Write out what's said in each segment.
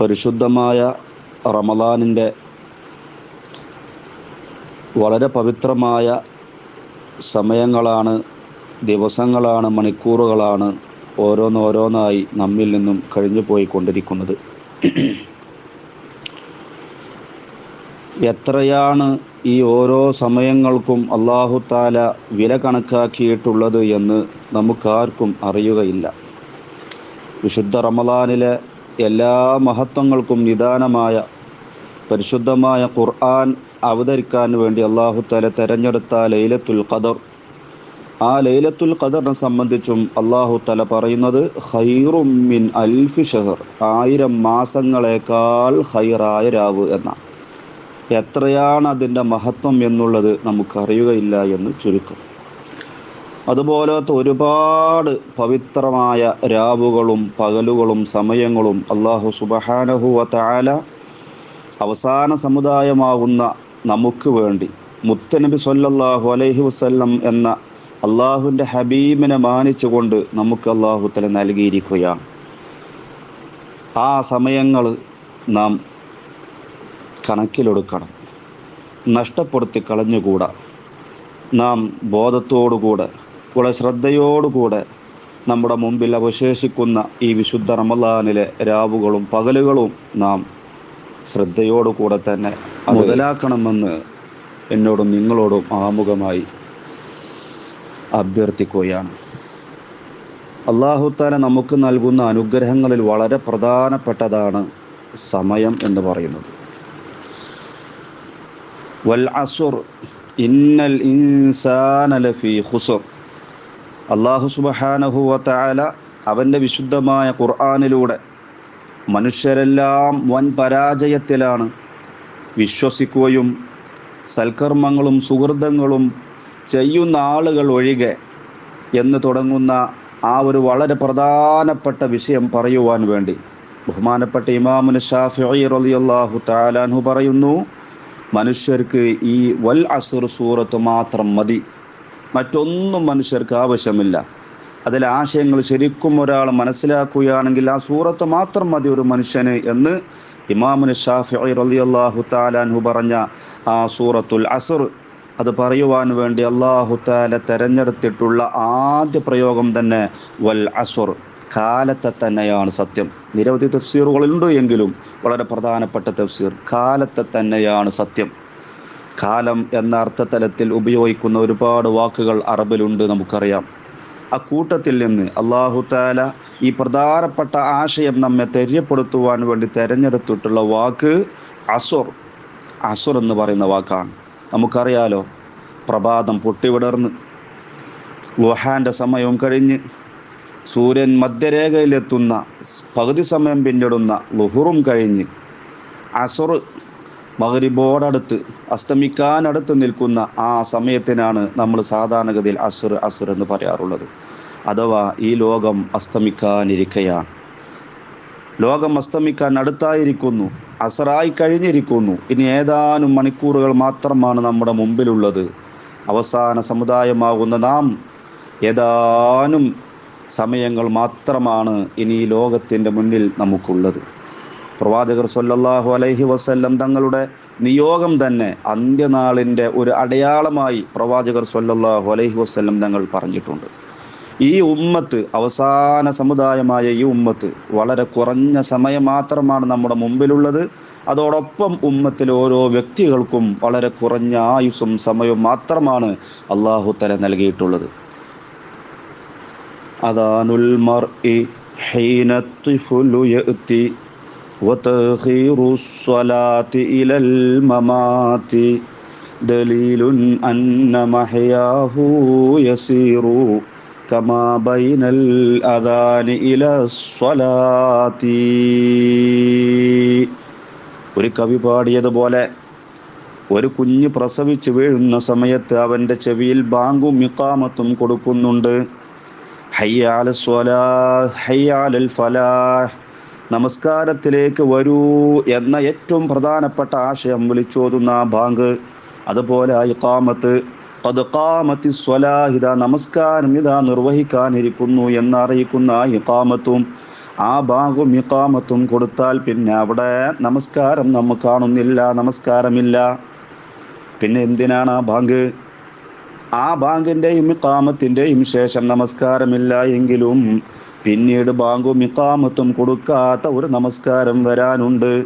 പരിശുദ്ധമായ റമദാനിന്റെ വളരെ പവിത്രമായ സമയങ്ങളാണ് ദിവസങ്ങളാണ് മണിക്കൂറുകളാണ് ഓരോന്നോരോന്നായി നമ്മിൽ നിന്നും കഴിഞ്ഞു പോയിക്കൊണ്ടിരിക്കുന്നത്. എത്രയാണ് ഈ ഓരോ സമയങ്ങൾക്കും അള്ളാഹു താല വില കണക്കാക്കിയിട്ടുള്ളത് എന്ന് നമുക്കാർക്കും അറിയുകയില്ല. വിശുദ്ധ റമദാനിലെ എല്ലാ മഹത്വങ്ങൾക്കും നിദാനമായ പരിശുദ്ധമായ ഖുർആൻ അവതരിക്കാൻ വേണ്ടി അള്ളാഹു തല തെരഞ്ഞെടുത്ത ലൈലത്തുൽ ഖദർ. ആ ലൈലത്തുൽ ഖദറിനെ സംബന്ധിച്ചും അള്ളാഹു തല പറയുന്നത് ഹൈറുമിൻ അൽഫി ഷഹർ ആയിരം മാസങ്ങളെക്കാൾ ഹൈറായ രാവ് എന്ന എത്രയാണ് അതിന്റെ മഹത്വം എന്നുള്ളത് നമുക്കറിയുകയില്ല എന്ന് ചുരുക്കം. അതുപോലത്തെ ഒരുപാട് പവിത്രമായ രാവുകളും പകലുകളും സമയങ്ങളും അള്ളാഹു സുബഹാനഹുവ താല അവസാന സമുദായമാകുന്ന നമുക്ക് വേണ്ടി. മുത്തനബി സൊല്ലാഹു അലൈഹി വസ്ല്ലം എന്ന അള്ളാഹുവിന്റെ ഹബീബിനെ മാനിച്ചുകൊണ്ട് നമുക്ക് അള്ളാഹു തല നൽകിയിരിക്കുകയാണ്. ആ സമയങ്ങൾ നാം കണക്കിലെടുക്കണം. നഷ്ടപ്പെടുത്തി കളഞ്ഞുകൂടാ. നാം ബോധത്തോടുകൂടെ വളരെ ശ്രദ്ധയോടുകൂടെ നമ്മുടെ മുമ്പിൽ അവശേഷിക്കുന്ന ഈ വിശുദ്ധ റമലാനിലെ രാവുകളും പകലുകളും നാം ശ്രദ്ധയോടുകൂടെ തന്നെ മുതലാക്കണമെന്ന് എന്നോടും നിങ്ങളോടും ആമുഖമായി അഭ്യർത്ഥിക്കുകയാണ്. അള്ളാഹുത്താല നമുക്ക് നൽകുന്ന അനുഗ്രഹങ്ങളിൽ വളരെ പ്രധാനപ്പെട്ടതാണ് സമയം എന്ന് പറയുന്നത്. വൽ അസുർ ഇന്നൽ ഇൻസാന ഹുസുർ ഖുസുർ. അള്ളാഹു സുബ്ഹാനഹു വതആല അവന്റെ വിശുദ്ധമായ ഖുർആാനിലൂടെ മനുഷ്യരെല്ലാം വൻ പരാജയത്തിലാണ് വിശ്വസിക്കുകയും സൽക്കർമ്മങ്ങളും സുഹൃതങ്ങളും ചെയ്യുന്ന ആളുകൾ ഒഴികെ എന്ന് തുടങ്ങുന്ന ആ ഒരു വളരെ പ്രധാനപ്പെട്ട വിഷയം പറയുവാൻ വേണ്ടി ബഹുമാനപ്പെട്ട ഇമാമുന് ഷാഫി തആലാൻഹു പറയുന്നു മനുഷ്യർക്ക് ഈ വൽ അസുർ സൂറത്ത് മാത്രം മതി. മറ്റൊന്നും മനുഷ്യർക്ക് ആവശ്യമില്ല. അതിൽ ആശയങ്ങൾ ശരിക്കും ഒരാൾ മനസ്സിലാക്കുകയാണെങ്കിൽ ആ സൂറത്ത് മാത്രം മതി ഒരു മനുഷ്യന് എന്ന് ഇമാമുൻ ഷാഫി റളിയല്ലാഹു താലാൻഹു പറഞ്ഞ ആ സൂറത്തുൽ അസർ. അത് പറയുവാൻ വേണ്ടി അള്ളാഹു താല തെരഞ്ഞെടുത്തിട്ടുള്ള ആദ്യ പ്രയോഗം തന്നെ വൽ അസുർ. കാലത്തെ തന്നെയാണ് സത്യം. നിരവധി തഫ്സീറുകളുണ്ട് എങ്കിലും വളരെ പ്രധാനപ്പെട്ട തഫ്സീർ. കാലത്തെ തന്നെയാണ് സത്യം. കാലം എന്ന അർത്ഥതലത്തിൽ ഉപയോഗിക്കുന്ന ഒരുപാട് വാക്കുകൾ അറബിലുണ്ട് നമുക്കറിയാം. ആ കൂട്ടത്തിൽ നിന്ന് അള്ളാഹു താല ഈ പ്രധാനപ്പെട്ട ആശയം നമ്മെ തെര്യപ്പെടുത്തുവാൻ വേണ്ടി തെരഞ്ഞെടുത്തിട്ടുള്ള വാക്ക് അസുർ. അസുർ എന്ന് പറയുന്ന വാക്കാണ്. നമുക്കറിയാലോ പ്രഭാതം പൊട്ടിവിടർന്ന് ലുഹാന്റെ സമയവും കഴിഞ്ഞ് സൂര്യൻ മധ്യരേഖയിലെത്തുന്ന പകുതി സമയം പിന്നിടുന്ന ലുഹുറും കഴിഞ്ഞ് അസുർ മകരിബോടടുത്ത് അസ്തമിക്കാനടുത്ത് നിൽക്കുന്ന ആ സമയത്തിനാണ് നമ്മൾ സാധാരണഗതിയിൽ അസുർ അസുർ എന്ന് പറയാറുള്ളത്. അഥവാ ഈ ലോകം അസ്തമിക്കാനിരിക്കയാണ്. ലോകം അസ്തമിക്കാൻ അടുത്തായിരിക്കുന്നു അസറായി കഴിഞ്ഞിരിക്കുന്നു. ഇനി ഏതാനും മണിക്കൂറുകൾ മാത്രമാണ് നമ്മുടെ മുമ്പിലുള്ളത്. അവസാന സമുദായമാകുന്ന നാം ഏതാനും സമയങ്ങൾ മാത്രമാണ് ഇനി ഈ ലോകത്തിന്റെ മുന്നിൽ നമുക്കുള്ളത്. പ്രവാചകർ സൊല്ലാഹു അലൈഹി വസ്ല്ലം തങ്ങളുടെ നിയോഗം തന്നെ അന്ത്യനാളിന്റെ ഒരു അടയാളമായി പ്രവാചകർ സൊല്ലാഹു അലൈഹി വസ്ല്ലം തങ്ങൾ പറഞ്ഞിട്ടുണ്ട്. ഈ ഉമ്മത്ത് അവസാന സമുദായമായ ഈ ഉമ്മത്ത് വളരെ കുറഞ്ഞ സമയം മാത്രമാണ് നമ്മുടെ മുമ്പിലുള്ളത്. അതോടൊപ്പം ഉമ്മത്തിലെ ഓരോ വ്യക്തികൾക്കും വളരെ കുറഞ്ഞ ആയുസ്സും സമയവും മാത്രമാണ് അള്ളാഹു തല നൽകിയിട്ടുള്ളത്. അതാനുൽ മർ ഹീനത്തിഫുലുയത്തി وتأخير الصلاة إلى الممات دليل أن محياه يسير كما بين الأذان إلى الصلاة ഒരു കവി പാടിയതുപോലെ ഒരു കുഞ്ഞ് പ്രസവിച്ച് വീഴുന്ന സമയത്ത് അവൻ്റെ ചെവിയിൽ ബാങ്കും ഇക്കാമത്തും കൊടുക്കുന്നുണ്ട് ഹയ്യാൽ സ്വലാ ഹയ്യാൽ ഫലാഹ് നമസ്കാരത്തിലേക്ക് വരൂ എന്ന ഏറ്റവും പ്രധാനപ്പെട്ട ആശയം വിളിച്ചോതുന്ന ബാങ്ക്. അതുപോലെ ഇഖാമത്ത്. ഇക്കാമത്ത് അത് കാമത്തി സ്വലാഹിത നമസ്കാരം ഇതാ നിർവഹിക്കാനിരിക്കുന്നു എന്നറിയിക്കുന്ന ഇഖാമത്തും ആ ബാങ്കും ഇഖാമത്തും കൊടുത്താൽ പിന്നെ അവിടെ നമസ്കാരം നമ്മൾ കാണുന്നില്ല നമസ്കാരമില്ല. പിന്നെ എന്തിനാണ് ആ ബാങ്ക്? ആ ബാങ്കിന്റെയും ഇക്കാമത്തിന്റെയും ശേഷം നമസ്കാരമില്ല എങ്കിലും പിന്നീട് ബാങ്കും ഇക്കാമത്തും കൊടുക്കാത്ത ഒരു നമസ്കാരം വരാനുണ്ട്.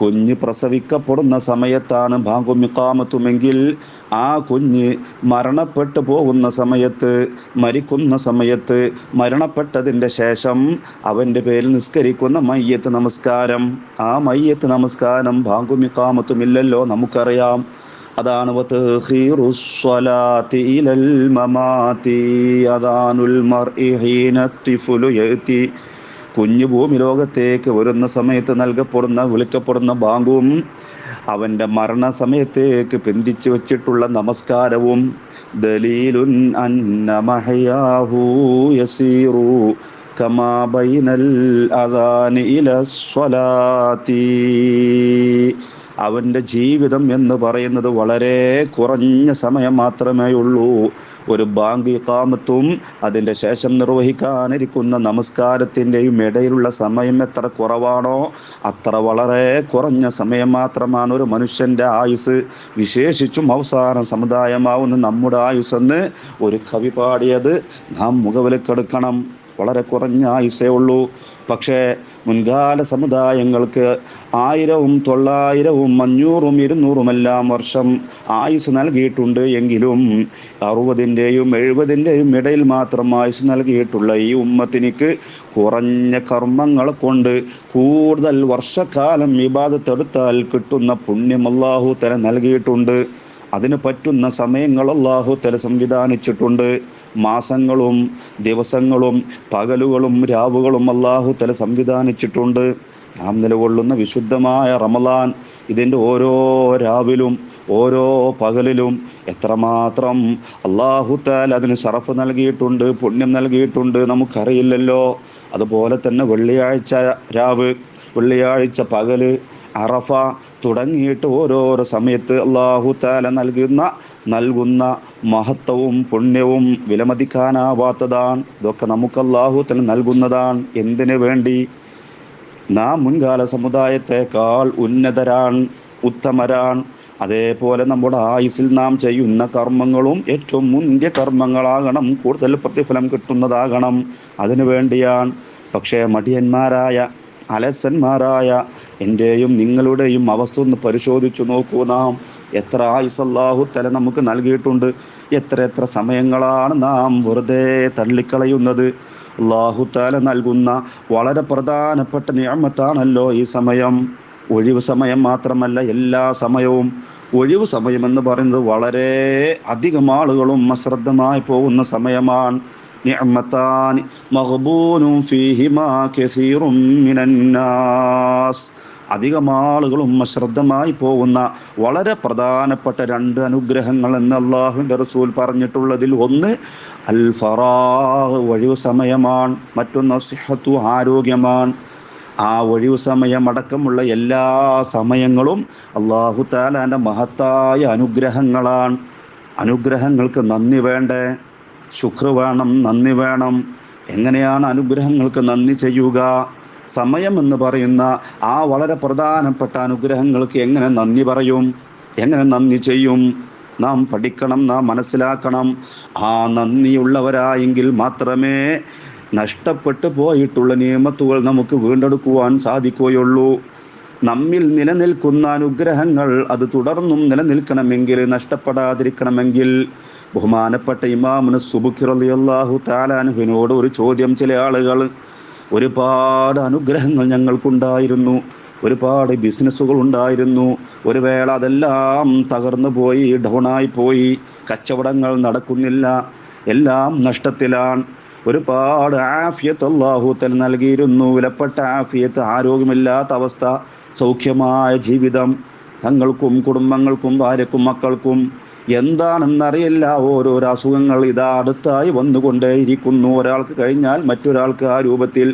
കുഞ്ഞ് പ്രസവിക്കപ്പെടുന്ന സമയത്താണ് ബാങ്കും ഇക്കാമത്തുമെങ്കിൽ ആ കുഞ്ഞ് മരണപ്പെട്ടു പോകുന്ന സമയത്ത് മരിക്കുന്ന സമയത്ത് മരണപ്പെട്ടതിന്റെ ശേഷം അവന്റെ പേരിൽ നിസ്കരിക്കുന്ന മയ്യത്ത് നമസ്കാരം. ആ മയ്യത്ത് നമസ്കാരം ബാങ്കും മിക്കാമത്തുമില്ലല്ലോ നമുക്കറിയാം. അതാണ് കുഞ്ഞു ഭൂമി ലോകത്തേക്ക് വരുന്ന സമയത്ത് നൽകപ്പെടുന്ന വിളിക്കപ്പെടുന്ന ബാങ്കും അവന്റെ മരണ സമയത്തേക്ക് പിന്തിച്ചു വച്ചിട്ടുള്ള നമസ്കാരവും ദലീലുൻ അന്ന മഹയാഹു യസീറു കമാ ബൈനൽ അദാനി ഇല സ്വലാത്തി. അവന്റെ ജീവിതം എന്ന് പറയുന്നത് വളരെ കുറഞ്ഞ സമയം മാത്രമേ ഉള്ളൂ. ഒരു ബാങ്ക് ഇക്കാമത്തും അതിന്റെ ശേഷം നിർവഹിക്കാനിരിക്കുന്ന നമസ്കാരത്തിന്റെയും ഇടയിലുള്ള സമയം എത്ര കുറവാണോ അത്ര വളരെ കുറഞ്ഞ സമയം മാത്രമാണ് ഒരു മനുഷ്യന്റെ ആയുസ്. വിശേഷിച്ചും അവസാന സമുദായമാവുന്ന നമ്മുടെ ആയുസ്സെന്ന് ഒരു കവി പാടിയത് നാം മുഖവിലക്കെടുക്കണം. വളരെ കുറഞ്ഞ ആയുസേ ഉള്ളൂ. പക്ഷേ മുൻകാല സമുദായങ്ങൾക്ക് ആയിരവും തൊള്ളായിരവും അഞ്ഞൂറും ഇരുന്നൂറുമെല്ലാം വർഷം ആയുസ് നൽകിയിട്ടുണ്ട് എങ്കിലും അറുപതിന്റെയും എഴുപതിന്റെയും ഇടയിൽ മാത്രം ആയുസ് നൽകിയിട്ടുള്ള ഈ ഉമ്മത്തിനിക്ക് കുറഞ്ഞ കർമ്മങ്ങൾ കൊണ്ട് കൂടുതൽ വർഷക്കാലം വിവാദത്തെടുത്താൽ കിട്ടുന്ന പുണ്യം അള്ളാഹു തല നൽകിയിട്ടുണ്ട്. അതിന് പറ്റുന്ന സമയങ്ങൾ അള്ളാഹു തല സംവിധാനിച്ചിട്ടുണ്ട്. മാസങ്ങളും ദിവസങ്ങളും പകലുകളും രാവുകളും അള്ളാഹു തല സംവിധാനിച്ചിട്ടുണ്ട്. നാം നിലകൊള്ളുന്ന വിശുദ്ധമായ റമലാൻ ഇതിന്റെ ഓരോ രാവിലും ഓരോ പകലിലും എത്രമാത്രം അള്ളാഹു താൽ അതിന് ഷറഫ് നൽകിയിട്ടുണ്ട് പുണ്യം നൽകിയിട്ടുണ്ട് നമുക്കറിയില്ലല്ലോ. അതുപോലെ തന്നെ വെള്ളിയാഴ്ച രാവ് വെള്ളിയാഴ്ച പകൽ അറഫ തുടങ്ങിയിട്ട് ഓരോരോ സമയത്ത് അള്ളാഹു താല നൽകുന്ന നൽകുന്ന മഹത്വവും പുണ്യവും വിലമതിക്കാനാവാത്തതാണ്. ഇതൊക്കെ നമുക്ക് അള്ളാഹു തല നൽകുന്നതാണ്. എന്തിനു വേണ്ടി? നാം മുൻകാല സമുദായത്തെക്കാൾ ഉന്നതരാൻ ഉത്തമരാൻ അതേപോലെ നമ്മുടെ ആയുസിൽ നാം ചെയ്യുന്ന കർമ്മങ്ങളും ഏറ്റവും മുന്തിയ കർമ്മങ്ങളാകണം. കൂടുതൽ പ്രതിഫലം കിട്ടുന്നതാകണം. അതിനു വേണ്ടിയാണ്. പക്ഷേ മടിയന്മാരായ അലസന്മാരായ എന്റെയും നിങ്ങളുടെയും അവസ്ഥ ഒന്ന് പരിശോധിച്ചു നോക്കൂ നാം. എത്ര ആയുസല്ലാഹു തല നമുക്ക് നൽകിയിട്ടുണ്ട്. എത്ര എത്ര സമയങ്ങളാണ് നാം വെറുതെ തള്ളിക്കളയുന്നത്. അള്ളാഹു താല നൽകുന്ന വളരെ പ്രധാനപ്പെട്ട നിയമത്താണല്ലോ ഈ സമയം. ഒഴിവ് സമയം മാത്രമല്ല എല്ലാ സമയവും. ഒഴിവ് സമയം എന്ന് പറയുന്നത് വളരെ അധികം ആളുകളും അശ്രദ്ധമായി പോകുന്ന സമയമാണ്. ഫീഹിമാ അധികം ആളുകളും അശ്രദ്ധമായി പോകുന്ന വളരെ പ്രധാനപ്പെട്ട രണ്ട് അനുഗ്രഹങ്ങൾ എന്ന് അള്ളാഹുവിന്റെ റസൂൽ പറഞ്ഞിട്ടുള്ളതിൽ ഒന്ന് അൽ ഫറാഹ് ഒഴിവ് സമയമാണ് മറ്റൊന്ന് സിഹത്തു ആരോഗ്യമാണ്. ആ ഒഴിവ് സമയമടക്കമുള്ള എല്ലാ സമയങ്ങളും അള്ളാഹു താലാന്റെ മഹത്തായ അനുഗ്രഹങ്ങളാണ്. അനുഗ്രഹങ്ങൾക്ക് നന്ദി വേണ്ടേ? ശുക്ർ വേണം നന്ദി വേണം. എങ്ങനെയാണ് അനുഗ്രഹങ്ങൾക്ക് നന്ദി ചെയ്യുക? സമയം എന്ന് പറയുന്ന ആ വളരെ പ്രധാനപ്പെട്ട അനുഗ്രഹങ്ങൾക്ക് എങ്ങനെ നന്ദി പറയും? എങ്ങനെ നന്ദി ചെയ്യും? നാം പഠിക്കണം നാം മനസ്സിലാക്കണം. ആ നന്ദിയുള്ളവരായെങ്കിൽ മാത്രമേ നഷ്ടപ്പെട്ടു പോയിട്ടുള്ള നിയമത്തുകൾ നമുക്ക് വീണ്ടെടുക്കുവാൻ സാധിക്കുകയുള്ളൂ. നമ്മിൽ നിലനിൽക്കുന്ന അനുഗ്രഹങ്ങൾ അത് തുടർന്നും നിലനിൽക്കണമെങ്കിൽ നഷ്ടപ്പെടാതിരിക്കണമെങ്കിൽ ബഹുമാനപ്പെട്ട ഇമാമുന് സുബുഖി റളിയല്ലാഹു താലാനുഹിനോട് ഒരു ചോദ്യം ചില ആളുകൾ ഒരുപാട് അനുഗ്രഹങ്ങൾ ഞങ്ങൾക്കുണ്ടായിരുന്നു ഒരുപാട് ബിസിനസ്സുകൾ ഉണ്ടായിരുന്നു ഒരു വേള അതെല്ലാം തകർന്നു പോയി ഡൗണായി പോയി കച്ചവടങ്ങൾ നടക്കുന്നില്ല എല്ലാം നഷ്ടത്തിലാണ്. ഒരുപാട് ആഫിയത്ത് അള്ളാഹുത്തൽ നൽകിയിരുന്നു വിലപ്പെട്ട ആഫിയത്ത് ആരോഗ്യമില്ലാത്ത അവസ്ഥ സൗഖ്യമായ ജീവിതം തങ്ങൾക്കും കുടുംബങ്ങൾക്കും ഭാര്യക്കും മക്കൾക്കും എന്താണെന്നറിയില്ല. ഓരോരോ അസുഖങ്ങൾ ഇതാ അടുത്തായി വന്നുകൊണ്ടേയിരിക്കുന്നു. ഒരാൾക്ക് കഴിഞ്ഞാൽ മറ്റൊരാൾക്ക് ആ രൂപത്തിൽ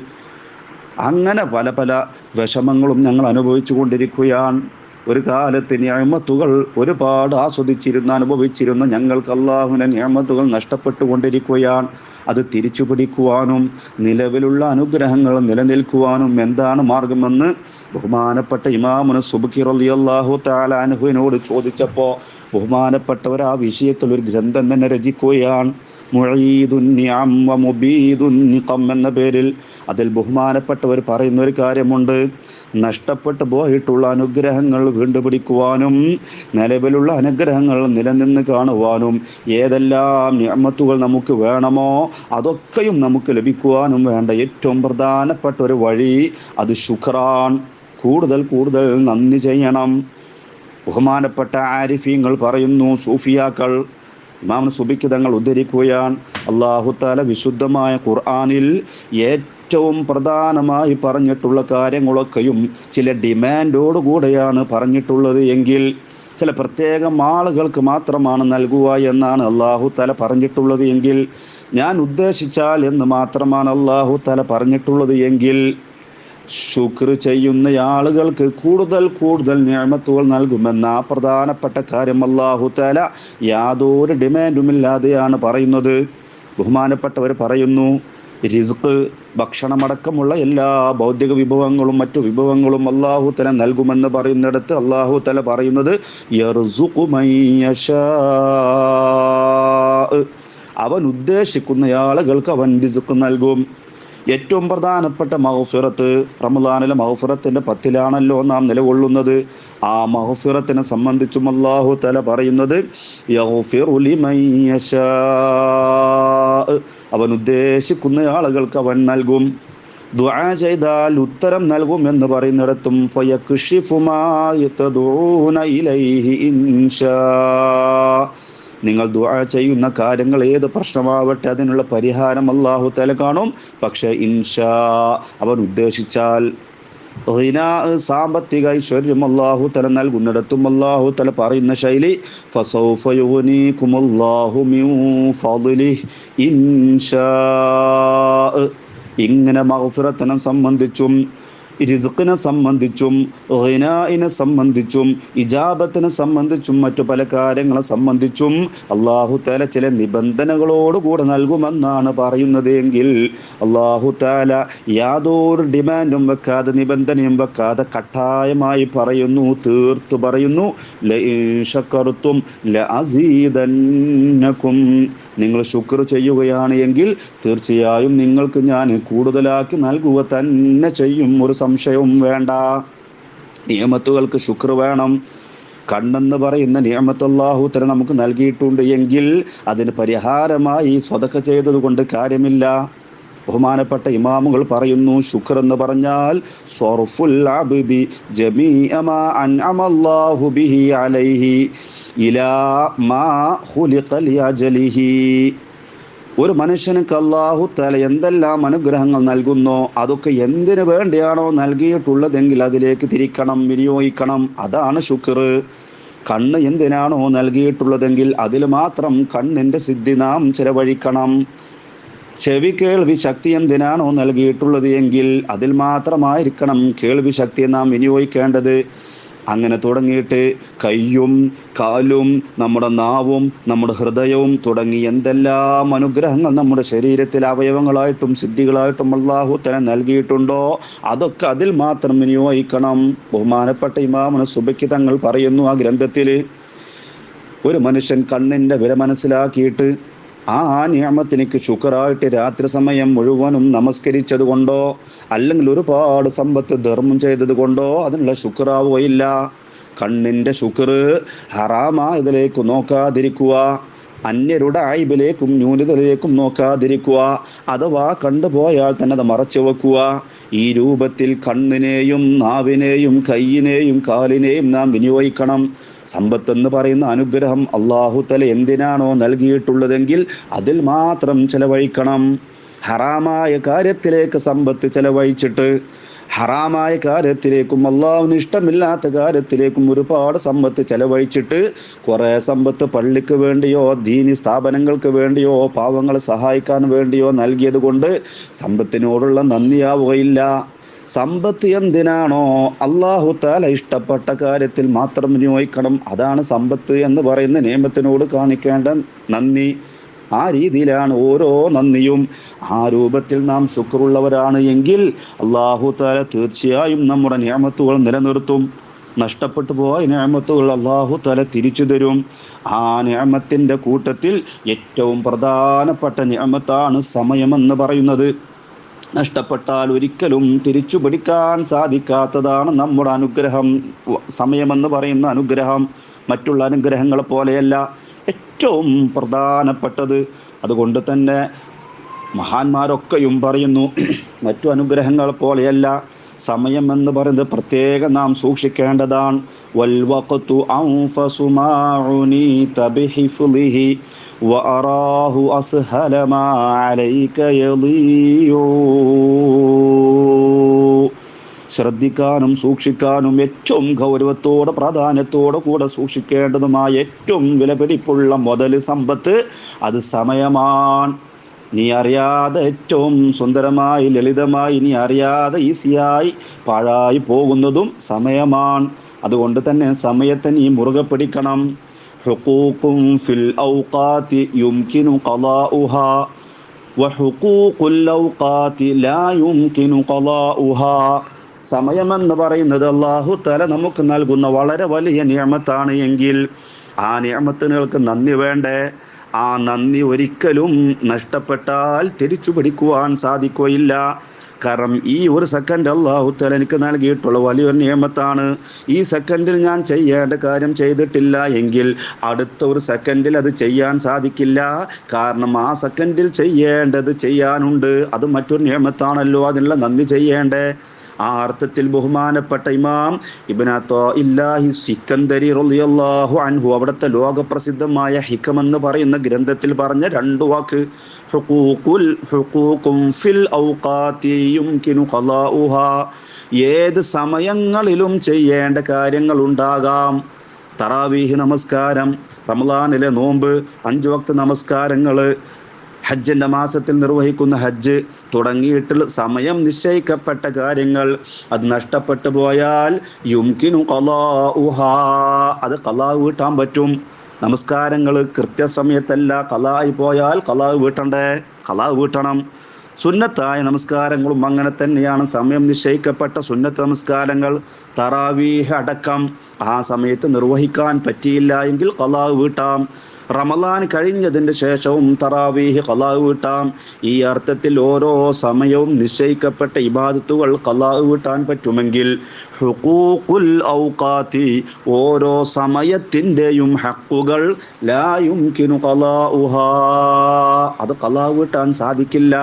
അങ്ങനെ പല പല വിഷമങ്ങളും ഞങ്ങൾ അനുഭവിച്ചു കൊണ്ടിരിക്കുകയാണ് ഒരു കാലത്ത് ഞാമത്തുകൾ ഒരുപാട് ആസ്വദിച്ചിരുന്ന അനുഭവിച്ചിരുന്ന ഞങ്ങൾക്ക് അള്ളാഹുവിനെ ഞാമത്തുകൾ നഷ്ടപ്പെട്ടുകൊണ്ടിരിക്കുകയാണ്. അത് തിരിച്ചു പിടിക്കുവാനും നിലവിലുള്ള അനുഗ്രഹങ്ങൾ നിലനിൽക്കുവാനും എന്താണ് മാർഗമെന്ന് ബഹുമാനപ്പെട്ട ഇമാമുന് അലി അള്ളാഹു താലാനുഹുവിനോട് ചോദിച്ചപ്പോൾ ബഹുമാനപ്പെട്ടവർ ആ വിഷയത്തിൽ ഒരു ഗ്രന്ഥം തന്നെ രചിക്കുകയാണ്. എന്ന പേരിൽ അതിൽ ബഹുമാനപ്പെട്ടവർ പറയുന്ന ഒരു കാര്യമുണ്ട്. നഷ്ടപ്പെട്ടു പോയിട്ടുള്ള അനുഗ്രഹങ്ങൾ വീണ്ടുപിടിക്കുവാനും നിലവിലുള്ള അനുഗ്രഹങ്ങൾ നിലനിന്ന് കാണുവാനും ഏതെല്ലാം ഞാമത്തുകൾ നമുക്ക് വേണമോ അതൊക്കെയും നമുക്ക് ലഭിക്കുവാനും വേണ്ട ഏറ്റവും പ്രധാനപ്പെട്ട ഒരു വഴി അത് ശുക്രാൻ. കൂടുതൽ കൂടുതൽ നന്ദി ചെയ്യണം. ബഹുമാനപ്പെട്ട ആരിഫീങ്ങൾ പറയുന്നു സൂഫിയാക്കൾ ഇമാം സുബിക്ക് തങ്ങൾ ഉദ്ധരിക്കുകയാണ്. അള്ളാഹുത്താല വിശുദ്ധമായ ഖുർആാനിൽ ഏറ്റവും പ്രധാനമായി പറഞ്ഞിട്ടുള്ള കാര്യങ്ങളൊക്കെയും ചില ഡിമാൻഡോടുകൂടെയാണ് പറഞ്ഞിട്ടുള്ളത് എങ്കിൽ ചില പ്രത്യേകം ആളുകൾക്ക് മാത്രമാണ് നൽകുക എന്നാണ് അള്ളാഹു തല പറഞ്ഞിട്ടുള്ളത് എങ്കിൽ. ഞാൻ ഉദ്ദേശിച്ചാൽ എന്ന് മാത്രമാണ് അള്ളാഹു തല പറഞ്ഞിട്ടുള്ളത് എങ്കിൽ. ശുക്ർ ചെയ്യുന്ന ആളുകൾക്ക് കൂടുതൽ കൂടുതൽ ഞാമത്തുകൾ നൽകുമെന്ന പ്രധാനപ്പെട്ട കാര്യം അള്ളാഹു താല യാതൊരു ഡിമാൻഡുമില്ലാതെയാണ് പറയുന്നത്. ബഹുമാനപ്പെട്ടവർ പറയുന്നു റിസ്ക് ഭക്ഷണമടക്കമുള്ള എല്ലാ ഭൗതിക വിഭവങ്ങളും മറ്റു വിഭവങ്ങളും അള്ളാഹു തല നൽകുമെന്ന് പറയുന്നിടത്ത് അള്ളാഹു തല പറയുന്നത് അവൻ ഉദ്ദേശിക്കുന്ന ആളുകൾക്ക് അവൻ റിസ്ക് നൽകും. ഏറ്റവും പ്രധാനപ്പെട്ട മഹഫിറത്ത് റമദാനിലെ മഹഫിറത്തിന്റെ പത്തിലാണല്ലോ നാം നിലകൊള്ളുന്നത് ആ മഹഫിറത്തിനെ സംബന്ധിച്ചും അള്ളാഹു തല പറയുന്നത്. അവൻ ഉദ്ദേശിക്കുന്ന ആളുകൾക്ക് അവൻ നൽകും ദുആ ചെയ്താൽ ഉത്തരം നൽകും എന്ന് പറയുന്നിടത്തും നിങ്ങൾ ദുആ ചെയ്യുന്ന കാര്യങ്ങൾ ഏത് പ്രശ്നമാവട്ടെ അതിനുള്ള പരിഹാരം അള്ളാഹു തല കാണും. പക്ഷേ ഇൻഷാ അവൻ ഉദ്ദേശിച്ചാൽ സാമ്പത്തിക ഐശ്വര്യം അള്ളാഹു തല നൽകുന്നിടത്തും അള്ളാഹു തല പറയുന്ന ശൈലി ഇങ്ങനെ മഗ്ഫിറത്തിനെ സംബന്ധിച്ചും റിസ്ക്കിനെ സംബന്ധിച്ചും ഹിനായിനെ സംബന്ധിച്ചും ഇജാബത്തിനെ സംബന്ധിച്ചും മറ്റു പല കാര്യങ്ങളെ സംബന്ധിച്ചും അള്ളാഹു താല ചില നിബന്ധനകളോടുകൂടെ നൽകുമെന്നാണ് പറയുന്നത് എങ്കിൽ അള്ളാഹു താല യാതൊരു ഡിമാൻഡും വെക്കാതെ നിബന്ധനയും വെക്കാതെ കട്ടായമായി പറയുന്നു തീർത്തു പറയുന്നു ലഅസീദന്നകും നിങ്ങൾ ശുക്ർ ചെയ്യുകയാണ് എങ്കിൽ തീർച്ചയായും നിങ്ങൾക്ക് ഞാൻ കൂടുതലാക്കി നൽകുക തന്നെ ചെയ്യും. ഒരു സംശയവും വേണ്ട. നിയമത്തുകൾക്ക് ശുക്ർ വേണം. കണ്ണെന്ന് പറയുന്ന നിയമത്ത് തല നമുക്ക് നൽകിയിട്ടുണ്ട് എങ്കിൽ അതിന് പരിഹാരമായി സ്വതക്ക ചെയ്തത് കൊണ്ട് കാര്യമില്ല. ബഹുമാനപ്പെട്ട ഇമാമുകൾ പറയുന്നു ശുക്ർ എന്ന് പറഞ്ഞാൽ സ്വർഫുൽ അബ്ദി ജമീഅമാ ബിഹി അലൈഹി ഇലാ മാ ഖുലിഖ ലിഅജലിഹി. ഒരു മനുഷ്യന് അള്ളാഹു തല എന്തെല്ലാം അനുഗ്രഹങ്ങൾ നൽകുന്നോ അതൊക്കെ എന്തിനു വേണ്ടിയാണോ നൽകിയിട്ടുള്ളതെങ്കിൽ അതിലേക്ക് തിരിക്കണം വിനിയോഗിക്കണം. അതാണ് ശുക്ർ. കണ്ണ് എന്തിനാണോ നൽകിയിട്ടുള്ളതെങ്കിൽ അതിൽ മാത്രം കണ്ണിന്റെ സിദ്ധി നാം ചെലവഴിക്കണം. ചെവി കേൾവി ശക്തി എന്തിനാണോ നൽകിയിട്ടുള്ളത് എങ്കിൽ അതിൽ മാത്രമായിരിക്കണം കേൾവി ശക്തി നാം വിനിയോഗിക്കേണ്ടത്. അങ്ങനെ തുടങ്ങിയിട്ട് കയ്യും കാലും നമ്മുടെ നാവും നമ്മുടെ ഹൃദയവും തുടങ്ങി എന്തെല്ലാം അനുഗ്രഹങ്ങൾ നമ്മുടെ ശരീരത്തിൽ അവയവങ്ങളായിട്ടും സിദ്ധികളായിട്ടും അള്ളാഹു തന്നെ നൽകിയിട്ടുണ്ടോ? അതൊക്കെ അതിൽ മാത്രം വിനിയോഗിക്കണം. ബഹുമാനപ്പെട്ട ഇമാമന സുബയ്ക്ക് തങ്ങൾ പറയുന്നു ആ ഗ്രന്ഥത്തിൽ. ഒരു മനുഷ്യൻ കണ്ണിന്റെ വില മനസ്സിലാക്കിയിട്ട് ആ ആ നിയമത്തിനിക്ക് ശുക്രായിട്ട് രാത്രി സമയം മുഴുവനും നമസ്കരിച്ചത് കൊണ്ടോ അല്ലെങ്കിൽ ഒരുപാട് സമ്പത്ത് ധർമ്മം ചെയ്തത് കൊണ്ടോ അതിനുള്ള ശുക്രാവുകയില്ല. കണ്ണിന്റെ ശുക്ർ ഹറാമായതിലേക്ക് നോക്കാതിരിക്കുക. അന്യരുടെ ആയിബിലേക്കും ന്യൂനതയിലേക്കും നോക്കാതിരിക്കുക അഥവാ കണ്ടുപോയാൽ തന്നെ അത് മറച്ചു വെക്കുക. ഈ രൂപത്തിൽ കണ്ണിനെയും നാവിനെയും കയ്യിനെയും കാലിനെയും നാം വിനിയോഗിക്കണം. സമ്പത്ത് എന്ന് പറയുന്ന അനുഗ്രഹം അള്ളാഹു തല എന്തിനാണോ നൽകിയിട്ടുള്ളതെങ്കിൽ അതിൽ മാത്രം ചെലവഴിക്കണം. ഹറാമായ കാര്യത്തിലേക്ക് സമ്പത്ത് ചെലവഴിച്ചിട്ട് ഹറാമായ കാര്യത്തിലേക്കും അള്ളാഹുവിന് ഇഷ്ടമില്ലാത്ത കാര്യത്തിലേക്കും ഒരുപാട് സമ്പത്ത് ചെലവഴിച്ചിട്ട് കുറേ സമ്പത്ത് പള്ളിക്ക് വേണ്ടിയോ ദീനി സ്ഥാപനങ്ങൾക്ക് വേണ്ടിയോ പാവങ്ങളെ സഹായിക്കാൻ വേണ്ടിയോ നൽകിയത് കൊണ്ട് സമ്പത്തിനോടുള്ള നന്ദിയാവുകയില്ല. സമ്പത്ത് എന്തിനാണോ അള്ളാഹു താല ഇഷ്ടപ്പെട്ട കാര്യത്തിൽ മാത്രം വിനിയോഗിക്കണം. അതാണ് സമ്പത്ത് എന്ന് പറയുന്ന നിയമത്തിനോട് കാണിക്കേണ്ട നന്ദി. ആ രീതിയിലാണ് ഓരോ നന്ദിയും. ആ രൂപത്തിൽ നാം ശുക്രുള്ളവരാണ് എങ്കിൽ അള്ളാഹു താല തീർച്ചയായും നമ്മുടെ നിയമത്തുകൾ നിലനിർത്തും. നഷ്ടപ്പെട്ടു പോയ നിയമത്തുകൾ അള്ളാഹു തല തിരിച്ചു തരും. ആ നിയമത്തിന്റെ കൂട്ടത്തിൽ ഏറ്റവും പ്രധാനപ്പെട്ട നിയമത്താണ് സമയമെന്ന് പറയുന്നത്. നഷ്ടപ്പെട്ടാൽ ഒരിക്കലും തിരിച്ചു പിടിക്കാൻ സാധിക്കാത്തതാണ് നമ്മുടെ അനുഗ്രഹം. സമയമെന്ന് പറയുന്ന അനുഗ്രഹം. മറ്റുള്ള അനുഗ്രഹങ്ങളെ പോലെയല്ല. ഏറ്റവും പ്രധാനപ്പെട്ടത്. അതുകൊണ്ട് തന്നെ മഹാന്മാരൊക്കെയും പറയുന്നു മറ്റു അനുഗ്രഹങ്ങൾ പോലെയല്ല സമയം എന്ന് പറയുന്നത് പ്രത്യേകം നാം സൂക്ഷിക്കേണ്ടതാണ്. വൽവഖത്തു ശ്രദ്ധിക്കാനും സൂക്ഷിക്കാനും ഏറ്റവും ഗൗരവത്തോടെ പ്രാധാന്യത്തോടെ കൂടെ സൂക്ഷിക്കേണ്ടതുമായ ഏറ്റവും വിലപിടിപ്പുള്ള മുതൽ സമ്പത്ത് അത് സമയമാണ്. നീ അറിയാതെ ഏറ്റവും സുന്ദരമായി ലളിതമായി നീ അറിയാതെ ഈസിയായി പാഴായി പോകുന്നതും സമയമാണ്. അതുകൊണ്ട് തന്നെ സമയത്തെ നീ മുറുകെ പിടിക്കണം. ഹുക്കൂക്കും ഫിൽ ഔഖാത്തി യുംകിനു ഖലാഉഹാ. വഹുക്കൂഖുൽ ഔഖാത്തി ലാ യുംകിനു ഖലാഉഹാ. സമയമെന്ന് പറയുന്നത് അള്ളാഹു തല നമുക്ക് നൽകുന്ന വളരെ വലിയ നിയമത്താണ് എങ്കിൽ ആ നിയമത്തിനുകൾക്ക് നന്ദി വേണ്ടേ? ആ നന്ദി ഒരിക്കലും നഷ്ടപ്പെട്ടാൽ തിരിച്ചു പിടിക്കുവാൻ സാധിക്കുകയില്ല. കാരണം ഈ ഒരു സെക്കൻഡ് അള്ളാഹു തല എനിക്ക് നൽകിയിട്ടുള്ള വലിയൊരു നിയമത്താണ്. ഈ സെക്കൻഡിൽ ഞാൻ ചെയ്യേണ്ട കാര്യം ചെയ്തിട്ടില്ല എങ്കിൽ അടുത്ത ഒരു സെക്കൻഡിൽ അത് ചെയ്യാൻ സാധിക്കില്ല. കാരണം ആ സെക്കൻഡിൽ ചെയ്യേണ്ടത് ചെയ്യാനുണ്ട്. അത് മറ്റൊരു നിയമത്താണല്ലോ അതിനുള്ള നന്ദി ചെയ്യേണ്ടേ? ആ അർത്ഥത്തിൽ ബഹുമാനപ്പെട്ട ഇമാം ഇബിനത്തോ ഇല്ലാഹി സിക്കന്ദരി റളിയല്ലാഹു അൻഹു അവിടുത്തെ ലോകപ്രസിദ്ധമായ ഹിക്കം എന്ന് പറയുന്ന ഗ്രന്ഥത്തിൽ പറഞ്ഞ രണ്ട് വാക്ക് ഹുഖൂഖുൽ ഹുഖൂഖും ഫിൽ ഔഖാത്തി യുംകിനു ഖലാഉഹാ. ഏത് സമയങ്ങളിലും ചെയ്യേണ്ട കാര്യങ്ങൾ ഉണ്ടാകാം. തറാവീഹ് നമസ്കാരം റമദാനിലെ നോമ്പ് അഞ്ചു വക്ത നമസ്കാരങ്ങൾ ഹജ്ജിന്റെ മാസത്തിൽ നിർവഹിക്കുന്ന ഹജ്ജ് തുടങ്ങിയിട്ടുള്ള സമയം നിശ്ചയിക്കപ്പെട്ട കാര്യങ്ങൾ. അത് നഷ്ടപ്പെട്ടു പോയാൽ യുംകിനു കലാഉഹാ അത് കലാ വീട്ടാൻ പറ്റും. നമസ്കാരങ്ങൾ കൃത്യസമയത്തല്ല കലായി പോയാൽ കലാ വീട്ടണ്ടേ? കലാ വീട്ടണം. സുന്നത്തായ നമസ്കാരങ്ങളും അങ്ങനെ തന്നെയാണ് സമയം നിശ്ചയിക്കപ്പെട്ട സുന്നത്ത് നമസ്കാരങ്ങൾ. തറാവീഹ് അടക്കം ആ സമയത്ത് നിർവഹിക്കാൻ പറ്റിയില്ല എങ്കിൽ കലാവ് വീട്ടാം. റമലാൻ കഴിഞ്ഞതിന് ശേഷവും തറാവീഹ് കലാവ് വിട്ടാം ഈ അർത്ഥത്തിൽ ഓരോ സമയവും നിശ്ചയിക്കപ്പെട്ട ഇബാദത്തുകൾ കലാവ് വിട്ടാൻ പറ്റുമെങ്കിൽ ഹുക്കൂഖുൽ ഔക്കാത്തി ഓരോ സമയത്തിന്റെയും ഹക്കുകൾ ലായും കിനു കലാഉഹാ അത് കലാവ് വിട്ടാൻ സാധിക്കില്ല.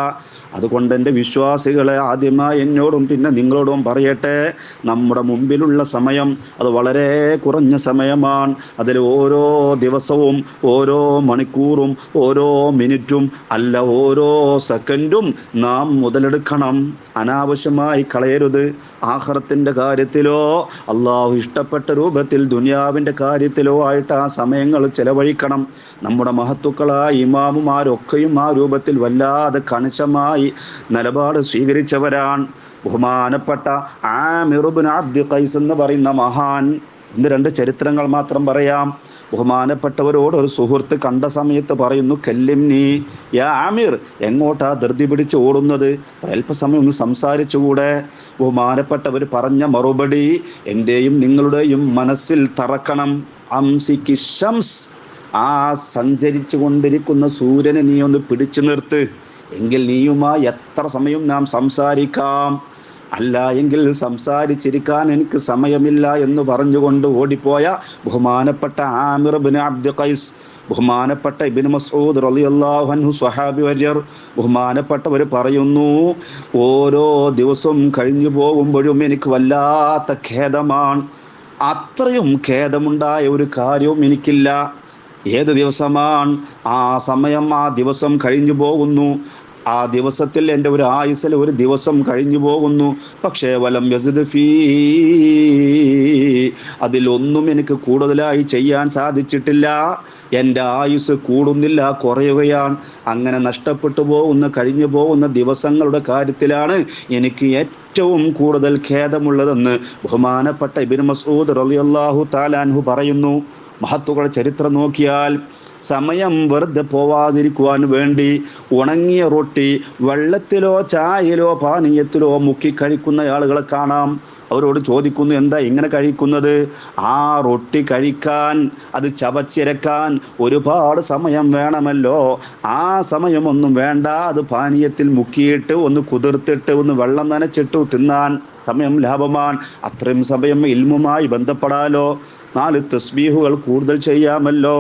അതുകൊണ്ട് എന്റെ വിശ്വാസികളെ ആദ്യമായി എന്നോടും പിന്നെ നിങ്ങളോടും പറയട്ടെ. നമ്മുടെ മുമ്പിലുള്ള സമയം അത് വളരെ കുറഞ്ഞ സമയമാണ്. അതിൽ ഓരോ ദിവസവും ഓരോ മണിക്കൂറും ഓരോ മിനിറ്റും അല്ല ഓരോ സെക്കൻഡും നാം മുതലെടുക്കണം. അനാവശ്യമായി കളയരുത്. ആഹ്റത്തിന്റെ കാര്യത്തിലോ അള്ളാഹു ഇഷ്ടപ്പെട്ട രൂപത്തിൽ ദുനിയാവിന്റെ കാര്യത്തിലോ ആയിട്ട് ആ സമയങ്ങൾ ചെലവഴിക്കണം. നമ്മുടെ മഹത്തുക്കളായ ഇമാമുമാരൊക്കെയും ആ രൂപത്തിൽ വല്ലാതെ കണിശമായി നിലപാട് സ്വീകരിച്ചവരാണ് ബഹുമാനപ്പെട്ട ആമിറുബിൻ അബ്ദു ഖൈസ് എന്ന് പറയുന്ന മഹാൻ. ഇന്ന് രണ്ട് ചരിത്രങ്ങൾ മാത്രം പറയാം. ബഹുമാനപ്പെട്ടവരോട് ഒരു സുഹൃത്ത് കണ്ട സമയത്ത് പറയുന്നു കല്ലിം നീ യാ ആമിർ എങ്ങോട്ടാ ധൃതി പിടിച്ച് ഓടുന്നത്? അല്പസമയം ഒന്ന് സംസാരിച്ചുകൂടെ? ബഹുമാനപ്പെട്ടവർ പറഞ്ഞ മറുപടി എന്റെയും നിങ്ങളുടെയും മനസ്സിൽ തറക്കണം. അംസിക്ക് ഷംസ് ആ സഞ്ചരിച്ചു കൊണ്ടിരിക്കുന്ന സൂര്യനെ നീ ഒന്ന് പിടിച്ചു നിർത്ത്. എങ്കിൽ നീയുമായി എത്ര സമയം നാം സംസാരിക്കാം? അല്ല എങ്കിൽ സംസാരിച്ചിരിക്കാൻ എനിക്ക് സമയമില്ല എന്ന് പറഞ്ഞുകൊണ്ട് ഓടിപ്പോയ ബഹുമാനപ്പെട്ട ആമിർ ബിൻ അബ്ദു ഖൈസ് ബഹുമാനപ്പെട്ട ഇബിൻ മസൂദ് റളിയല്ലാഹു അൻഹു സ്വഹാബി വര്യർ ബഹുമാനപ്പെട്ടവർ പറയുന്നു ഓരോ ദിവസവും കഴിഞ്ഞു പോകുമ്പോഴും എനിക്ക് വല്ലാത്ത ഖേദമാണ്. അത്രയും ഖേദമുണ്ടായ ഒരു കാര്യവും എനിക്കില്ല. ഏത് ദിവസമാണ് ആ സമയം ആ ദിവസം കഴിഞ്ഞു പോകുന്നു? ആ ദിവസത്തിൽ എന്റെ ഒരു ആയുസിൽ ഒരു ദിവസം കഴിഞ്ഞു പോകുന്നു. പക്ഷേ വലം ഫീ അതിലൊന്നും എനിക്ക് കൂടുതലായി ചെയ്യാൻ സാധിച്ചിട്ടില്ല. എന്റെ ആയുസ് കൂടുന്നില്ല കുറയുകയാണ്. അങ്ങനെ നഷ്ടപ്പെട്ടു പോകുന്ന കഴിഞ്ഞു പോകുന്ന ദിവസങ്ങളുടെ കാര്യത്തിലാണ് എനിക്ക് ഏറ്റവും കൂടുതൽ ഖേദമുള്ളതെന്ന് ബഹുമാനപ്പെട്ട ഇബിൻ മസൂദ് റലിയല്ലാഹു താലാൻഹു പറയുന്നു. മഹത്തുക്കളുടെ ചരിത്രം നോക്കിയാൽ സമയം വെറുതെ പോവാതിരിക്കുവാൻ വേണ്ടി ഉണങ്ങിയ റൊട്ടി വെള്ളത്തിലോ ചായയിലോ പാനീയത്തിലോ മുക്കി കഴിക്കുന്ന ആളുകളെ കാണാം. അവരോട് ചോദിക്കുന്നു എന്താ ഇങ്ങനെ കഴിക്കുന്നത്? ആ റൊട്ടി കഴിക്കാൻ അത് ചവച്ചിരക്കാൻ ഒരുപാട് സമയം വേണമല്ലോ. ആ സമയമൊന്നും വേണ്ട. അത് പാനീയത്തിൽ മുക്കിയിട്ട് ഒന്ന് കുതിർത്തിട്ട് ഒന്ന് വെള്ളം നനച്ചിട്ട് തിന്നാൻ സമയം ലാഭമാണ്. അത്രയും സമയം ഇൽമുമായി ബന്ധപ്പെടാലോ. നാല് തസ്ബീഹുകൾ കൂടുതൽ ചെയ്യാമല്ലോ.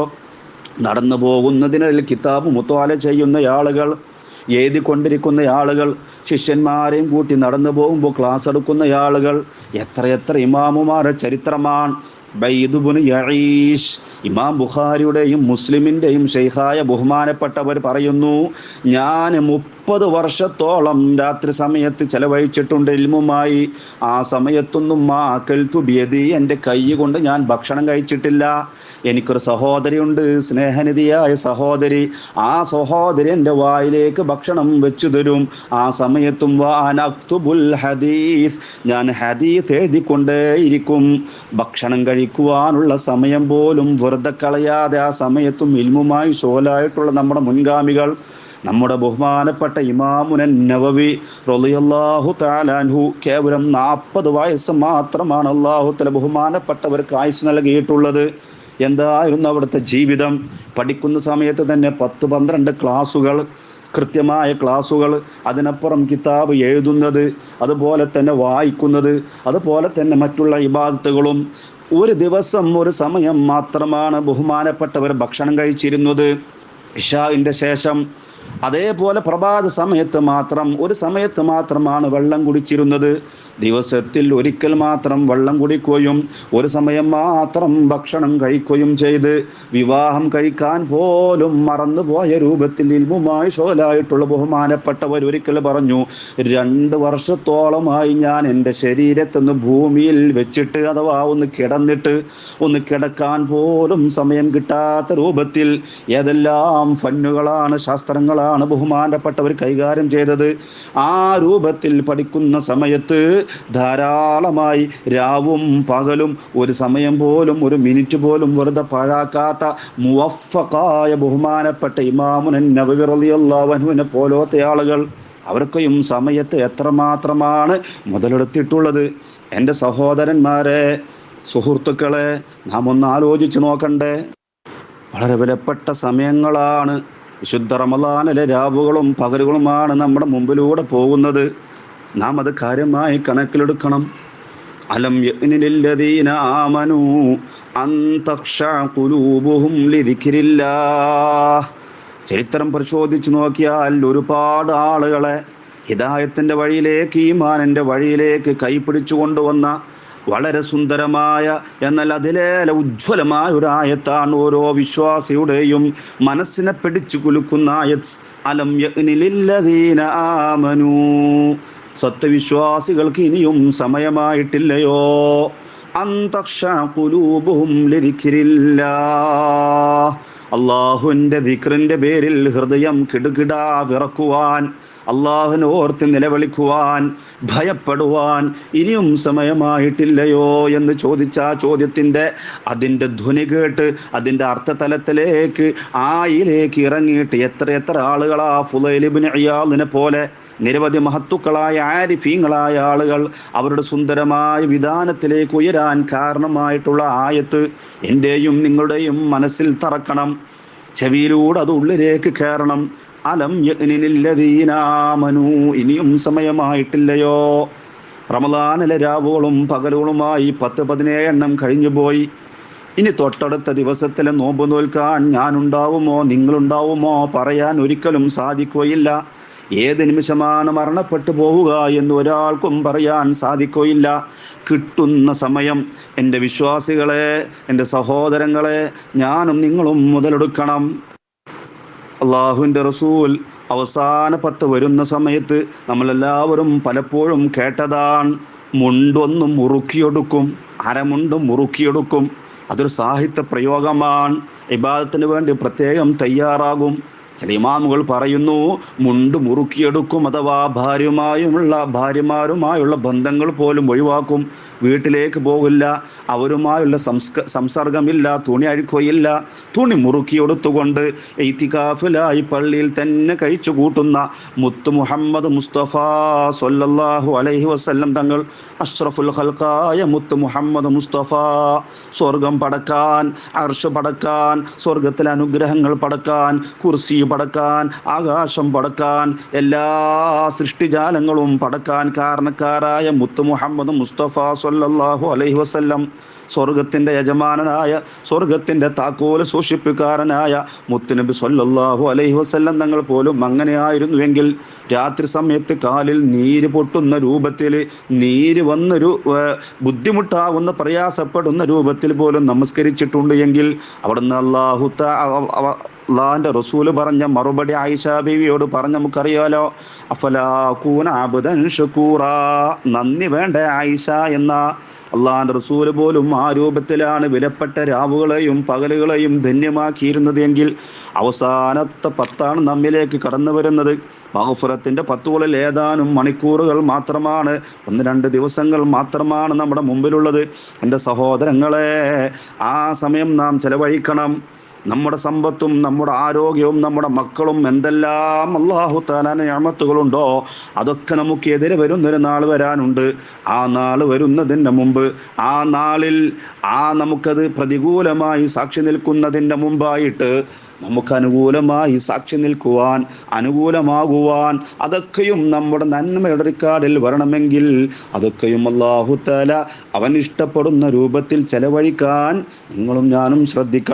നടന്നു പോകുന്നതിനിടയിൽ കിതാബ് മുത്താല ചെയ്യുന്ന ആളുകൾ എഴുതിക്കൊണ്ടിരിക്കുന്ന ആളുകൾ ശിഷ്യന്മാരെയും കൂട്ടി നടന്നു പോകുമ്പോൾ ക്ലാസ് എടുക്കുന്ന ആളുകൾ എത്രയെത്ര ഇമാമുമാരെ ചരിത്രമാണ്. ബൈദുബുന് യഴീഷ് ഇമാം ബുഖാരിയുടെയും മുസ്ലിമിന്റെയും ഷെയ്ഖായ ബഹുമാനപ്പെട്ടവർ പറയുന്നു ഞാൻ മുപ്പത് വർഷത്തോളം രാത്രി സമയത്ത് ചെലവഴിച്ചിട്ടുണ്ട് ഇൽമുമായി. ആ സമയത്തൊന്നും ആ തുടിയതി. എന്റെ കൈ കൊണ്ട് ഞാൻ ഭക്ഷണം കഴിച്ചിട്ടില്ല. എനിക്കൊരു സഹോദരിയുണ്ട് സ്നേഹനിധിയായ സഹോദരി. ആ സഹോദരി എന്റെ വായിലേക്ക് ഭക്ഷണം വെച്ചു തരും. ആ സമയത്തും വാനക്തുബുൽ ഹദീസ്. ഞാൻ ഹദീസ് എഴുതിക്കൊണ്ടേയിരിക്കും. ഭക്ഷണം കഴിക്കുവാനുള്ള സമയം പോലും വെറുതെ കളയാതെ ആ സമയത്തും ഇൽമുമായി ഷോലായിട്ടുള്ള നമ്മുടെ മുൻഗാമികൾ നമ്മുടെ ബഹുമാനപ്പെട്ട ഇമാമുനൻ നവവി റളിയല്ലാഹു താലാൻഹു കേവലം നാൽപ്പത് വയസ്സ് മാത്രമാണ് അള്ളാഹു തല ബഹുമാനപ്പെട്ടവർക്ക് ആയുസ് നൽകിയിട്ടുള്ളത്. എന്തായിരുന്നു അവിടുത്തെ ജീവിതം? പഠിക്കുന്ന സമയത്ത് തന്നെ പത്ത് പന്ത്രണ്ട് ക്ലാസ്സുകൾ കൃത്യമായ ക്ലാസ്സുകൾ അതിനപ്പുറം കിതാബ് എഴുതുന്നത് അതുപോലെ തന്നെ വായിക്കുന്നത് അതുപോലെ തന്നെ മറ്റുള്ള ഇബാദത്തുകളും. ഒരു ദിവസം ഒരു സമയം മാത്രമാണ് ബഹുമാനപ്പെട്ടവർ ഭക്ഷണം കഴിച്ചിരുന്നത്. ഇഷാവിന്റെ ശേഷം അതേപോലെ പ്രഭാത സമയത്ത് മാത്രം ഒരു സമയത്ത് മാത്രമാണ് വെള്ളം കുടിച്ചിരുന്നത്. ദിവസത്തിൽ ഒരിക്കൽ മാത്രം വെള്ളം കുടിക്കുകയും ഒരു സമയം മാത്രം ഭക്ഷണം കഴിക്കുകയും ചെയ്ത് വിവാഹം കഴിക്കാൻ പോലും മറന്നുപോയ രൂപത്തിൽ ഇൽമുമായി ഷോലായിട്ടുള്ള ബഹുമാനപ്പെട്ടവർ ഒരിക്കൽ പറഞ്ഞു രണ്ട് വർഷത്തോളമായി ഞാൻ എന്റെ ശരീരത്തൊന്ന് ഭൂമിയിൽ വെച്ചിട്ട് അഥവാ ഒന്ന് കിടന്നിട്ട് ഒന്ന് കിടക്കാൻ പോലും സമയം കിട്ടാത്ത രൂപത്തിൽ ഏതെല്ലാം ഫന്നുകളാണ് ശാസ്ത്രങ്ങളാണ് ബഹുമാനപ്പെട്ടവർ കൈകാര്യം ചെയ്തത്. ആ രൂപത്തിൽ പഠിക്കുന്ന സമയത്ത് ധാരാളമായി രാവും പകലും ഒരു സമയം പോലും ഒരു മിനിറ്റ് പോലും വെറുതെ പാഴാക്കാത്ത മുവഫക്കായ ബഹുമാനപ്പെട്ട ഇമാമുനൻ നബി റളിയല്ലാഹുവിനെ പോലത്തെ ആളുകൾ അവർക്കും സമയത്ത് എത്രമാത്രമാണ് മുതലെടുത്തിട്ടുള്ളത്. എന്റെ സഹോദരന്മാരെ സുഹൃത്തുക്കളെ നാം ഒന്ന് ആലോചിച്ച് നോക്കണ്ടേ. വളരെ വിലപ്പെട്ട സമയങ്ങളാണ് വിശുദ്ധ റമലാനിലെ രാവുകളും പകലുകളുമാണ് നമ്മുടെ മുമ്പിലൂടെ പോകുന്നത്. നാം അത് കാര്യമായി കണക്കിലെടുക്കണം. അലം ലിദിക്രില്ലാഹ്. ചരിത്രം പരിശോധിച്ചു നോക്കിയാൽ ഒരുപാട് ആളുകളെ ഹിദായത്തിന്റെ വഴിയിലേക്ക് ഈമാനിന്റെ വഴിയിലേക്ക് കൈപിടിച്ചു കൊണ്ടുവന്ന വളരെ സുന്ദരമായ എന്നാൽ അതിലേറെ ഉജ്ജ്വലമായ ഒരു ആയത്താണ് ഓരോ വിശ്വാസിയുടെയും മനസ്സിനെ പിടിച്ചു കുലുക്കുന്ന ആയത് അലം യഅ്നിലില്ലദീന ആമനു. സത്യവിശ്വാസികൾക്ക് ഇനിയും സമയമായിട്ടില്ലയോ? അള്ളാഹുവിന്റെ ദിക്റിന്റെ പേരിൽ ഹൃദയം കിടുകിടാ വിറക്കുവാൻ. അള്ളാഹുവിനെ ഓർത്ത് നിലവിളിക്കുവാൻ ഭയപ്പെടുവാൻ ഇനിയും സമയമായിട്ടില്ലയോ എന്ന് ചോദിച്ച ആ ചോദ്യത്തിന്റെ അതിന്റെ ധ്വനി കേട്ട് അതിന്റെ അർത്ഥതലത്തിലേക്ക് ആയിലേക്ക് ഇറങ്ങിയിട്ട് എത്ര എത്ര ആളുകളാ ഫുലൈലിബിൻ അയാളിനെ പോലെ നിരവധി മഹത്തുക്കളായ ആരിഫീങ്ങളായ ആളുകൾ അവരുടെ സുന്ദരമായ വിധാനത്തിലേക്ക് ഉയരാൻ കാരണമായിട്ടുള്ള ആയത്ത് എന്റെയും നിങ്ങളുടെയും മനസ്സിൽ തറക്കണം. ചെവിയിലൂടെ അത് ഉള്ളിലേക്ക് കയറണം. അലം യഅ്നിലില്ലദീനാമനു ഇനിയും സമയമായിട്ടില്ലയോ. റമദാനിലെ രാവുകളും പകലുകളുമായി പത്ത് പതിനേഴ് എണ്ണം കഴിഞ്ഞുപോയി. ഇനി തൊട്ടടുത്ത ദിവസത്തിലെ നോമ്പ് നോൽക്കാൻ ഞാനുണ്ടാവുമോ നിങ്ങളുണ്ടാവുമോ പറയാൻ ഒരിക്കലും സാധിക്കുകയില്ല. ഏത് നിമിഷമാണ് മരണപ്പെട്ടു പോവുക എന്ന് ഒരാൾക്കും പറയാൻ സാധിക്കുകയില്ല. കിട്ടുന്ന സമയം. എന്റെ വിശ്വാസികളെ എന്റെ സഹോദരങ്ങളെ ഞാനും നിങ്ങളും മുതലെടുക്കണം. അള്ളാഹുവിന്റെ റസൂൽ അവസാന പത്ത് വരുന്ന സമയത്ത് നമ്മളെല്ലാവരും പലപ്പോഴും കേട്ടതാണ് മുണ്ടൊന്നും മുറുക്കിയെടുക്കും അരമുണ്ടും മുറുക്കിയെടുക്കും. അതൊരു സാഹിത്യ പ്രയോഗമാണ്. ഇബാദത്തിന് വേണ്ടി പ്രത്യേകം തയ്യാറാകും. ചില ഇമാമുകൾ പറയുന്നു മുണ്ട് മുറുക്കിയെടുക്കും അഥവാ ഭാര്യമായുമുള്ള ഭാര്യമാരുമായുള്ള ബന്ധങ്ങൾ പോലും ഒഴിവാക്കും. വീട്ടിലേക്ക് പോകില്ല അവരുമായുള്ള സംസ്ക സംസർഗമില്ല തുണി അഴിക്കുകയില്ല. തുണി മുറുക്കിയെടുത്തുകൊണ്ട് എയ്ത്തികാഫിലായി പള്ളിയിൽ തന്നെ കഴിച്ചു കൂട്ടുന്ന മുത്തു മുഹമ്മദ് മുസ്തഫ സൊല്ലാഹു അലൈഹി വസ്ല്ലം തങ്ങൾ അഷ്റഫുൽ ഹൽക്കായ മുത്ത് മുഹമ്മദ് മുസ്തഫ സ്വർഗം പടക്കാൻ അർഷ പടക്കാൻ സ്വർഗത്തിലെ അനുഗ്രഹങ്ങൾ പടക്കാൻ കുർസി പടക്കാൻ ആകാശം പടക്കാൻ എല്ലാ സൃഷ്ടിജാലങ്ങളും പടക്കാൻ കാരണക്കാരായ മുത്തു മുഹമ്മദ് മുസ്തഫ സൊല്ലാഹു അലൈഹി വസ്ല്ലം സ്വർഗത്തിന്റെ യജമാനനായ സ്വർഗത്തിന്റെ താക്കോൽ സൂക്ഷിപ്പുകാരനായ മുത്തുനബി സൊല്ലാഹു അലൈഹി വസ്ല്ലം തങ്ങൾ പോലും അങ്ങനെയായിരുന്നുവെങ്കിൽ രാത്രി സമയത്ത് കാലിൽ നീര് പൊട്ടുന്ന രൂപത്തിൽ നീര് വന്നൊരു ബുദ്ധിമുട്ടാവുന്ന പ്രയാസപ്പെടുന്ന രൂപത്തിൽ പോലും നമസ്കരിച്ചിട്ടുണ്ട് എങ്കിൽ അവിടുന്ന് അള്ളാഹു അള്ളാഹിന്റെ റസൂൽ പറഞ്ഞ മറുപടി ആയിഷാ ബീവിയോട് പറഞ്ഞ നമുക്കറിയാലോ ഷക്കൂറ. നന്ദി വേണ്ട ആയിഷ എന്ന അള്ളാഹിന്റെ റസൂൽ പോലും ആ രൂപത്തിലാണ് വിലപ്പെട്ട രാവുകളെയും പകലുകളെയും ധന്യമാക്കിയിരുന്നത് എങ്കിൽ അവസാനത്തെ പത്താണ് നമ്മിലേക്ക് കടന്നു വരുന്നത്. മഹഫുറത്തിന്റെ പത്തുകളിൽ ഏതാനും മണിക്കൂറുകൾ മാത്രമാണ് ഒന്ന് രണ്ട് ദിവസങ്ങൾ മാത്രമാണ് നമ്മുടെ മുമ്പിലുള്ളത്. എന്റെ സഹോദരങ്ങളെ ആ സമയം നാം ചെലവഴിക്കണം. നമ്മുടെ സമ്പത്തും നമ്മുടെ ആരോഗ്യവും നമ്മുടെ മക്കളും എന്തെല്ലാം അള്ളാഹു താലാന ഞാമത്തുകളുണ്ടോ അതൊക്കെ നമുക്ക് എതിരെ വരുന്നൊരു നാൾ വരാനുണ്ട്. ആ നാൾ വരുന്നതിന്റെ മുമ്പ് ആ നാളിൽ ആ നമുക്കത് പ്രതികൂലമായി സാക്ഷി നിൽക്കുന്നതിന്റെ മുമ്പായിട്ട് നമുക്ക് അനുകൂലമായി സാക്ഷി നിൽക്കുവാൻ അനുകൂലമാകുവാൻ അതൊക്കെയും നമ്മുടെ നന്മയുടെ റിക്കാർഡിൽ വരണമെങ്കിൽ അതൊക്കെയും അള്ളാഹുത്താല അവൻ ഇഷ്ടപ്പെടുന്ന രൂപത്തിൽ ചെലവഴിക്കാൻ നിങ്ങളും ഞാനും ശ്രദ്ധിക്കണം.